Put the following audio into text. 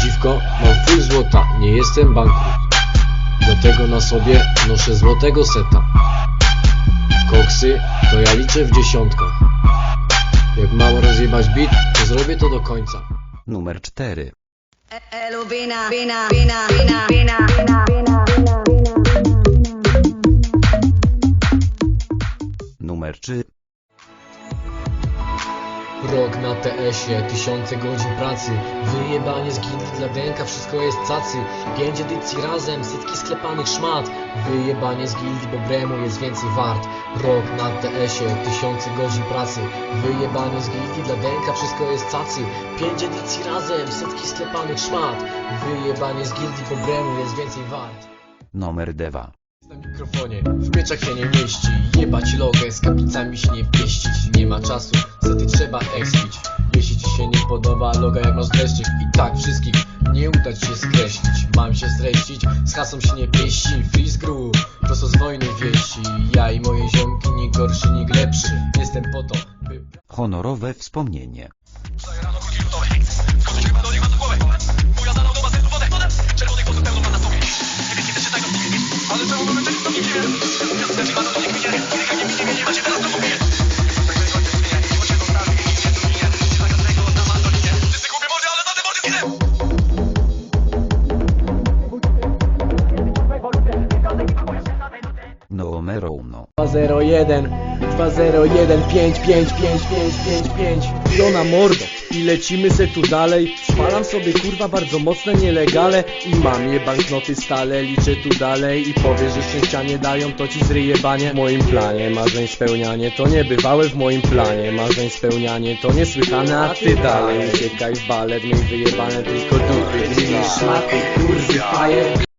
Dziwko, mam fuj złota, nie jestem bankrut. Do tego na sobie noszę złotego seta. Koksy to ja liczę w dziesiątkach. Jak mało rozjebać bit, to zrobię to do końca. Numer 4. Elu wina, wina, wina, wina, wina, wina, wina, wina. Numer 3. Rok na TS-ie, tysiące godzin pracy. Wyjebanie z gildii dla denka, wszystko jest cacy. Pięć edycji razem, setki sklepanych szmat. Wyjebanie z gildii, bo bremu jest więcej wart. Rok na TS-ie, tysiące godzin pracy. Wyjebanie z gildii dla denka, wszystko jest cacy. Pięć edycji razem, setki sklepanych szmat. Wyjebanie z gildii, bo bremu jest więcej wart. Numer 2. na mikrofonie W mieczach się nie mieści. Jebać logę, z kaplicami się nie pieścić Nie ma czasu, sety trzeba ekspić Jeśli ci się nie podoba loga jak masz dreszczyk. I tak wszystkich nie uda ci się skreślić. Mam się streścić, z hasą się nie pieści. Freeze groove, prosto z wojny wieści. Ja i moje ziomki, nie gorszy, nie lepszy. Jestem po to, by... Honorowe wspomnienie. 201 201 5 5 5 5 5 5 Jona mordo i lecimy se tu dalej. Spalam sobie kurwa bardzo mocne nielegale. I mam je banknoty stale Liczę tu dalej. I powiesz, że szczęścia nie dają To ci zryjebanie W moim planie marzeń spełnianie To niebywałe w moim planie. Marzeń spełnianie to niesłychane A ty dalej. Uciekaj w balet Miej wyjebane tylko dupy Gry szmaty kurwy frajer